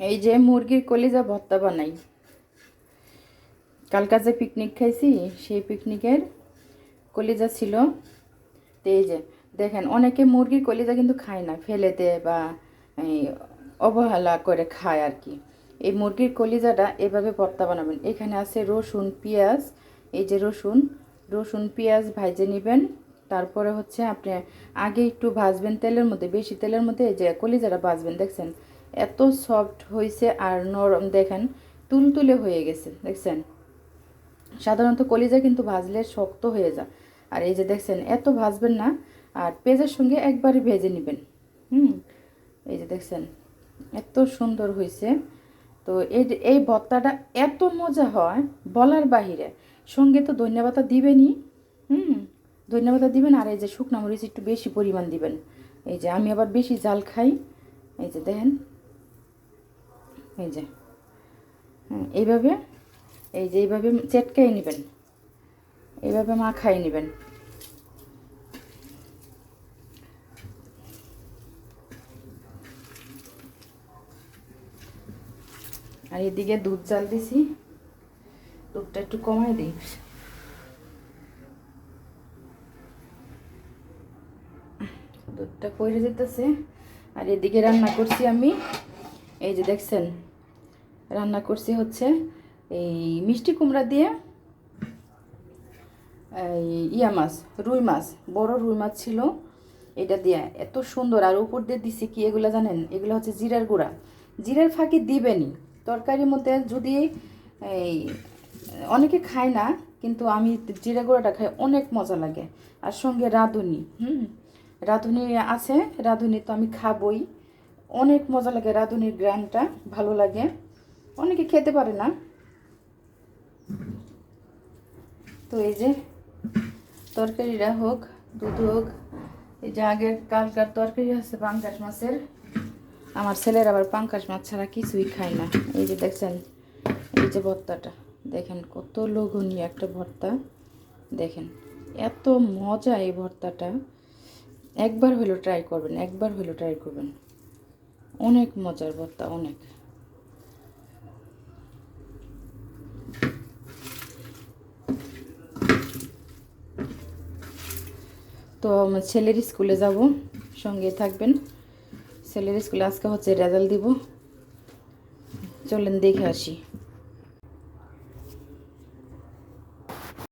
এই যে মুরগির কলিজা ভর্তা বানাই। কালকা যে পিকনিক খাইছি, সেই পিকনিকের কলিজা ছিল। তো এই যে, দেখেন, অনেকে মুরগির কলিজা কিন্তু খায় না ফেলে দেয় বা অবহেলা করে খায় আর কি। এই মুরগির কলিজাটা এভাবে ভর্তা বানাবেন। এখানে আছে রসুন, পেঁয়াজ, এই যে রসুন রসুন, পেঁয়াজ ভাজে নেবেন। তারপরে হচ্ছে আপনি আগে একটু ভাজবেন তেলের মধ্যে, বেশি তেলের মধ্যে এই যে কলিজাটা ভাজবেন, দেখছেন? এত সফট হয়েছে আর নরম, দেখেন, তুলতুলে হয়ে গেছে, দেখছেন? সাধারণত কলিজা কিন্তু ভাজলে শক্ত হয়ে যায়। আর এই যে দেখছেন, এত ভাজবেন না, আর পেঁয়াজের সঙ্গে একবারে ভেজে নেবেন। হুম? এই যে দেখছেন, এত সুন্দর হয়েছে তো এই এই ভর্তাটা এত মজা হয় বলার বাহিরে। সঙ্গে তো ধন্যবাদ দিবেনই, হুম? ধন্যবাদ দিবেন আর এই যে শুকনা মরিচ একটু বেশি পরিমাণ দিবেন। এই যে আমি আবার বেশি জাল খাই। এই যে দেখেন এই যে। এইভাবে, এই যে এইভাবে চেটকাই নেবেন। এইভাবে মাখাই নেবেন। আর এদিকে দুধ জাল দিছি। দুধটা একটু কমাই দিই। দুধটা কইরে যেতেছে। আর এদিকে রান্না করছি আমি। এই যে দেখছেন রান্না করছি হচ্ছে এই মিষ্টি কুমড়া দিয়ে ইয়া মাছ, রুই মাছ, বড় রুই মাছ ছিল। এটা দিয়ে এত সুন্দর। আর উপর দিয়ে দিছি কি এগুলো জানেন? এগুলো হচ্ছে জিরার গুঁড়া। জিরার ফাঁকি দিবেনই। তরকারির মধ্যে যদি এই অনেকে খায় না, কিন্তু আমি জিরা গুঁড়াটা খাই, অনেক মজা লাগে। আর সঙ্গে রাঁধুনি, হুম? রাঁধুনি আছে, রাঁধুনি তো আমি খাবই। অনেক মজা লাগে রাঁধুনির গ্রানটা, ভালো লাগে। অনেকে খেতে পারে না। তো এই যে তরকারিটা হোক, দুধ হোক, এই যে আগের কালকার তরকারি আছে পাঙ্কাশ মাছের, আমার ছেলের আবার পাঙ্কাশ মাছ ছাড়া কিছুই খায় না। এই যে দেখছেন, এই যে ভর্তাটা, দেখেন কত লোভনীয় একটা ভর্তা। দেখেন, এত মজা এই ভর্তাটা। একবার হলেও ট্রাই করবেন, একবার হলেও ট্রাই করবেন। অনেক মজার ভর্তা, অনেক। তো আমার ছেলের স্কুলে যাব, সঙ্গে থাকবেন। ছেলের স্কুলে আজকে হচ্ছে রেজাল্ট দিব। চলেন দেখে আসি।